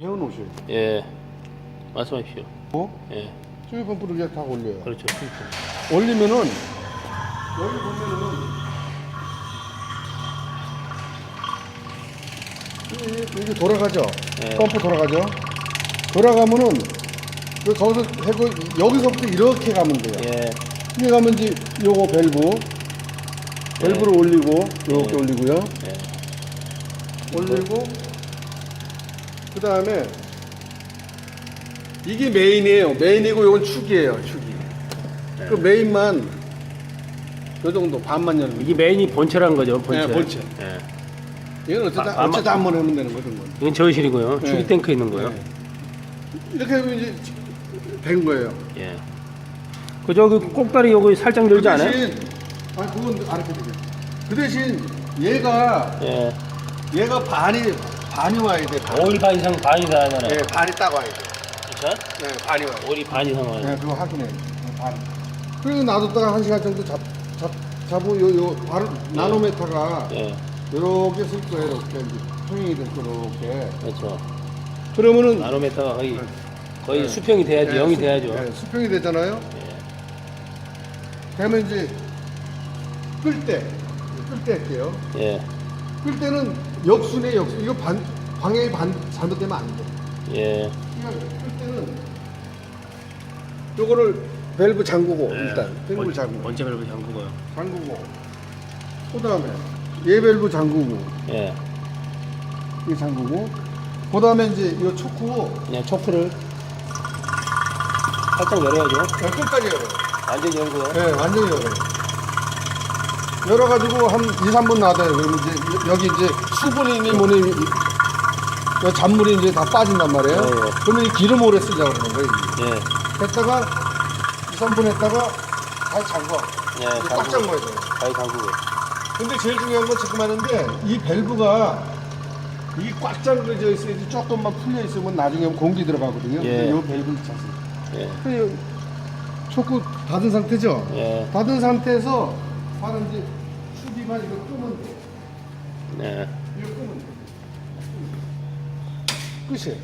배워놓으셔요. 예. 말씀하십시오. 어? 예. 수유 펌프를 그냥 다 올려요. 그렇죠. 올리면은 여기 보면은 이- 이게 돌아가죠. 네. 펌프 돌아가죠. 돌아가면은 그 거기서 해고 여기서부터 이렇게 가면 돼요. 예. 이게 가면 이제 요거 밸브 밸브를 올리고 이렇게 네. 올리고요. 예. 올리고 그 다음에 이게 메인이에요. 메인이고 이건 축이에요. 축이. 그 메인만 요 정도 반만 열면. 이게 메인이 본체라는 거죠. 본체. 네, 본체. 예. 이건 어쨌든 아, 아마- 어쨌든 한번 하면 되는 거죠. 뭐. 이건 저실이고요. 네. 축이 탱크 있는 거예요. 네. 이렇게 하면 이제 된 거예요. 예. 그 저기 꼭다리 여기 살짝 늘지 그 않아요? 대신 아니 그건 되죠. 그 대신 얘가 예. 얘가 반이 반이 와야 돼. 반. 5일 반 이상 반 이상 하잖아요. 네, 반이 딱 와야 돼. 그렇죠? 네, 반이 와요. 5일 반 이상 와요. 네, 그거 확인해. 반. 그리고 놔뒀다가 한 시간 정도 잡, 잡, 잡고 요, 요, 바로 나노메타가 예. 요렇게 쓸 거예요. 이렇게 이제 통행이 될 거예요. 이렇게. 그렇죠. 그러면은. 나노메타가 거의 네. 거의 네. 수평이 돼야지 네, 0이 수- 돼야죠. 네, 수평이 되잖아요. 예. 그러면 이제 끌 때, 끌 때 할게요. 예. 끌 때는 역순에 역순. 이거 반, 방향이 반, 잘못되면 안 돼. 예. 그러니까 끌 때는 요거를 밸브 잠그고, 일단. 밸브 번- 잠그고. 번째 밸브 잠그고요. 잠그고 그 다음에 얘 밸브 잠그고 예. 이 잠그고 그 다음에 이제 이 초크 그냥 초크를 살짝 열어야죠. 네, 끝까지 열어요 완전히 열고요. 네 완전히 열어요 열어가지고 한 2, 3분 놔둬요 그러면 이제 여기 이제 수분이니 뭐니 이- 이 잔물이 이제 다 빠진단 말이에요 네, 네. 그러면 이 기름 오래 쓰자고 그러는 거예요. 예. 했다가 2, 3분 했다가 다시 잠궈 예. 꽉 잠그고. 잠궈야 돼요 다시 잠그고. 근데 제일 중요한 건 지금 하는데 이 밸브가 이게 꽉 잠겨져 있어야지 조금만 풀려 있으면 나중에 공기 들어가거든요. 예. 이 밸브를 찼어요. 예. 그 초크 닫은 상태죠. 예. 닫은 상태에서 바로 이제 수비만 이거 끄면 돼. 네. 이거 끄면 돼. 끝이에요.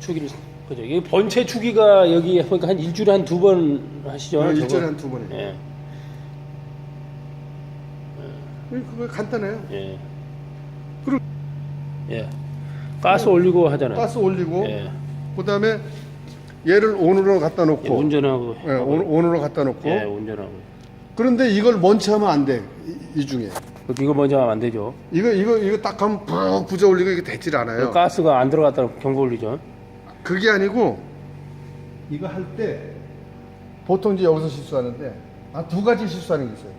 추기를 그죠. 이게 본체 추기가 여기 보니까 한 일주일에 한 두 번 하시죠. 어? 일주일에 한두 번에. 예. 그거 간단해요. 예. 그럼- 예. 가스 올리고 하잖아요. 가스 올리고 예. 그다음에 얘를 온으로 갖다 예, 놓고 운전하고. 예, 온, 온으로 갖다 놓고 예, 운전하고. 그런데 이걸 먼저 하면 안 돼. 이, 이 중에. 이거 먼저 하면 안 되죠. 이거 이거 이거 딱 하면 푹 부져 올리고 이게 되질 않아요. 가스가 안 들어갔다는 경고 올리죠. 그게 아니고 이거 할 때 보통 이제 여기서 실수하는데 아 두 가지 실수하는 게 있어요.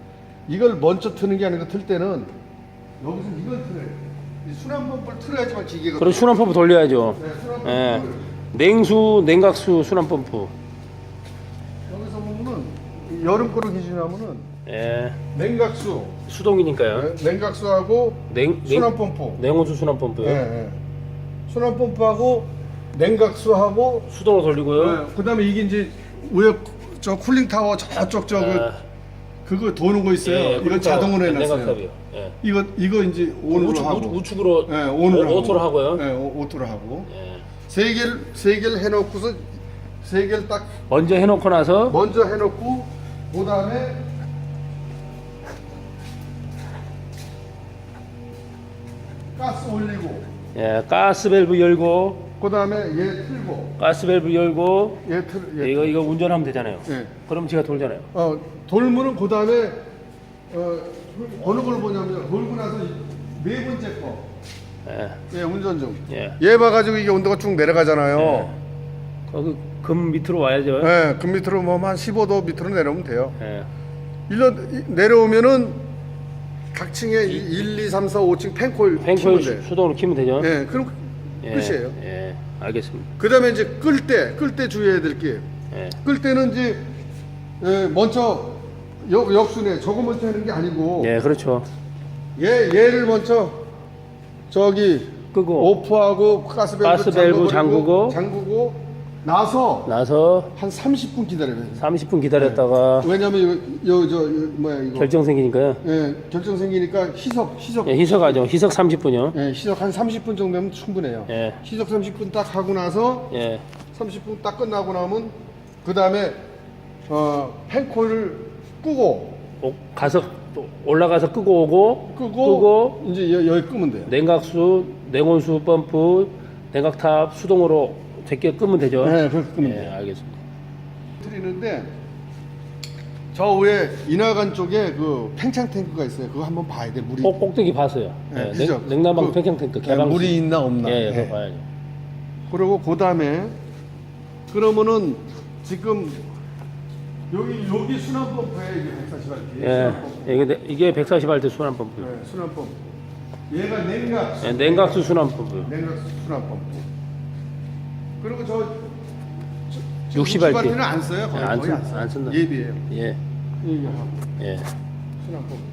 이걸 먼저 트는 게 아니고 틀 때는 여기서 이걸 틀어요. 이 순환 펌프를 틀어야지만 기계가 그리고 순환 펌프 돌려야죠. 네, 순환 펌프 예. 돌려요. 냉수, 냉각수 순환 펌프. 여름 거를 기준하면은 예. 냉각수, 수동이니까요. 네, 냉각수하고 냉, 순환 냉, 펌프, 냉온수 순환 펌프요. 예, 예. 순환 펌프하고 냉각수하고 수동으로 돌리고요. 네, 그다음에 이게 이제 위에 저 쿨링 타워 저쪽 저그 아, 그거 도는 거 있어요. 예, 이건 그러니까 자동으로 해놨어요. 냉각탑이요. 예. 이거 이거 이제 온으로 우측, 하고, 우측, 우측으로 예, 온으로 오- 오토로 하고요. 예, 오- 오토로 하고 예. 세 개를 세 개를 해놓고서 세 개를 딱 먼저 해놓고 나서 먼저 해놓고 그 다음에 가스 올리고 예, 가스 밸브 열고 그 다음에 얘 틀고 가스 밸브 열고 얘 틀, 얘 이거 이거 운전하면 되잖아요. 예. 그럼 제가 돌잖아요. 어, 돌면은 그 다음에 어, 어느 걸 보냐면 돌고 나서 이- 네 번째 거, 예. 예, 운전 중. 예. 얘 봐가지고 이게 온도가 쭉 내려가잖아요. 예. 거기 금 밑으로 와야죠. 예, 그 밑으로 뭐 한 15도 밑으로 내려오면 돼요. 예. 일로 이- 내려오면은 각 층에 1, 2, 3, 4, 5층 펜코일 팽코일 키면 수- 돼. 수동으로 키면 되죠. 예, 그럼 예. 끝이에요. 예. 알겠습니다. 그 다음에 이제 끌 때, 끌 때 주의해야 될 게, 예. 끌 때는 이제 예, 먼저 역, 역순에 저거 먼저 하는 게 아니고 예, 그렇죠. 얘 얘를 먼저 저기 끄고 오프하고 가스 밸브, 가스 밸브 잠그고 잠그고 나서 나서 한 30분 기다려야 돼요. 30분 기다렸다가 왜냐면 이거 저 뭐야 이거 결정 생기니까요. 예, 결정 생기니까 희석 희석 예, 희석하죠. 희석 30분요. 예, 희석 한 30분 정도면 충분해요. 예. 희석 30분 딱 하고 나서 예. 30분 딱 끝나고 나면 그 다음에 어, 펜콜을 끄고 오- 가서 또 올라가서 끄고 오고 끄고, 끄고 이제 여, 여기 끄면 돼요. 냉각수, 냉온수 펌프, 냉각탑 수동으로 제껴 끄면 되죠. 네, 그렇게 끄면 예, 돼요. 알겠습니다. 드리는데 저 위에 인하관 쪽에 그 팽창 탱크가 있어요. 그거 한번 봐야 돼. 물이 꼭 꼭대기 봤어요. 네, 예, 그죠? 냉, 냉난방 그- 팽창 탱크 예, 개방 물이 있나 없나. 예, 예, 예. 그거 봐야죠. 그리고 그 다음에 그러면은 지금 여기 여기 순환 펌프에 이게 140R. 예. 이게 내- 이게 140R 순환 펌프. 네, 순환 펌프. 얘가 냉각. 예, 냉각수 순환 펌프. 냉각 순환 펌프. 그리고 저 60 R. 는안 써요. 거의, 안 거의 쓴- 안 쓴다. 예비예요. 예. 예비하고 예. 순환 펌프.